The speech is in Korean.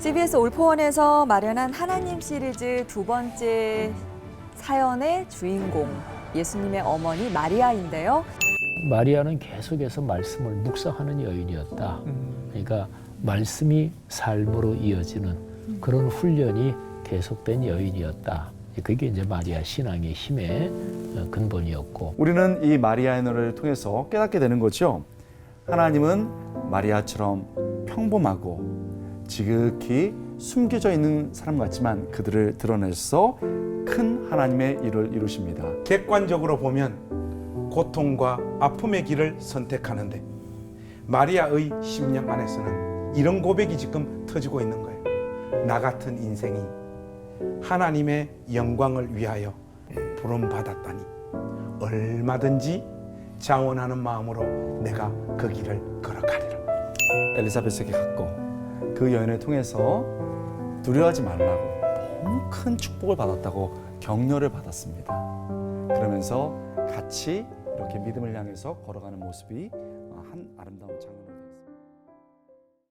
CBS 올포원에서 마련한 하나님 시리즈 두 번째 사연의 주인공 예수님의 어머니 마리아인데요. 마리아는 계속해서 말씀을 묵상하는 여인이었다. 그러니까 말씀이 삶으로 이어지는 그런 훈련이 계속된 여인이었다. 그게 이제 마리아 신앙의 힘의 어, 근본이었고 우리는 이 마리아의 노래를 통해서 깨닫게 되는 거죠. 하나님은 마리아처럼 평범하고 지극히 숨겨져 있는 사람 같지만 그들을 드러내서 큰 하나님의 일을 이루십니다. 객관적으로 보면 고통과 아픔의 길을 선택하는데 마리아의 심령 안에서는 이런 고백이 지금 터지고 있는 거예요. 나 같은 인생이 하나님의 영광을 위하여 부름 받았다니 얼마든지 자원하는 마음으로 내가 그 길을 걸어가리라. 엘리사벳에게 갔고 그 여인을 통해서 두려워하지 말라고 너무 큰 축복을 받았다고 격려를 받았습니다. 그러면서 같이 이렇게 믿음을 향해서 걸어가는 모습이 한 아름다운 장면으로